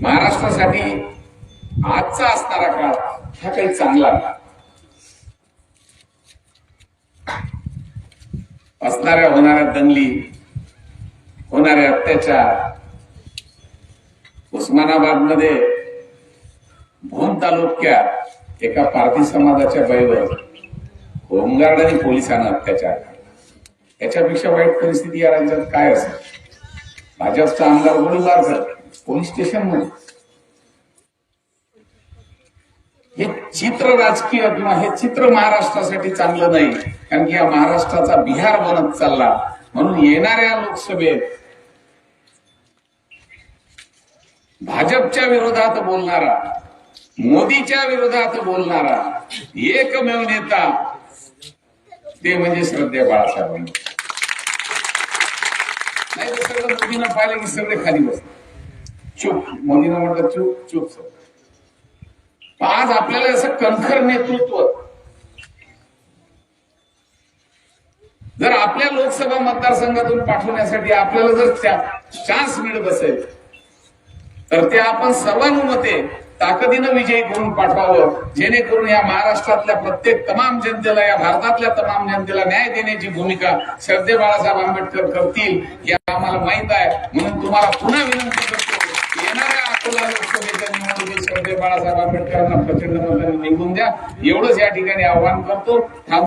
महाराष्ट्रासाठी आजचा असणारा काळ हा काही चांगला असणाऱ्या होणाऱ्या दंगली होणारे अत्याचार उस्मानाबादमध्ये भूम तालुक्यात एका पारधी समाजाच्या बाईवर होमगार्ड आणि पोलिसांना अत्याचार त्याच्यापेक्षा वाईट परिस्थिती या राज्यात काय असेल? भाजपचा आमदार गोळीबार झाला पोलीस स्टेशनमध्ये? हे चित्र राजकीय किंवा हे चित्र महाराष्ट्रासाठी चांगलं नाही कारण की या महाराष्ट्राचा बिहार बनत चालला. म्हणून येणाऱ्या लोकसभेत भाजपच्या विरोधात बोलणारा मोदीच्या विरोधात बोलणारा एकमेव नेता ते म्हणजे श्रद्धे बाळासाहेबांनी नाही सगळं मोदीनं पाहिलं की सगळे खाली बसतात चूप. मोदींना म्हटलं चूप चूप सर. आज आपल्याला असं कणखर नेतृत्व. जर आपल्या लोकसभा मतदारसंघातून पाठवण्यासाठी आपल्याला जर चान्स मिळत असेल तर ते आपण सर्वानुमते ताकदीनं विजयी करून पाठवावं जेणेकरून या महाराष्ट्रातल्या प्रत्येक तमाम जनतेला या भारतातल्या तमाम जनतेला न्याय देण्याची भूमिका श्रद्धे बाळासाहेब आंबेडकर करतील. हे आम्हाला माहीत आहे? म्हणून तुम्हाला पुन्हा विनंती करतो. येणाऱ्या अकोला लोकसभेच्या निवडणुकीत बाळासाहेब आंबेडकरांना प्रचंड मतदान निघून द्या. एवढंच या ठिकाणी आवाहन करतो.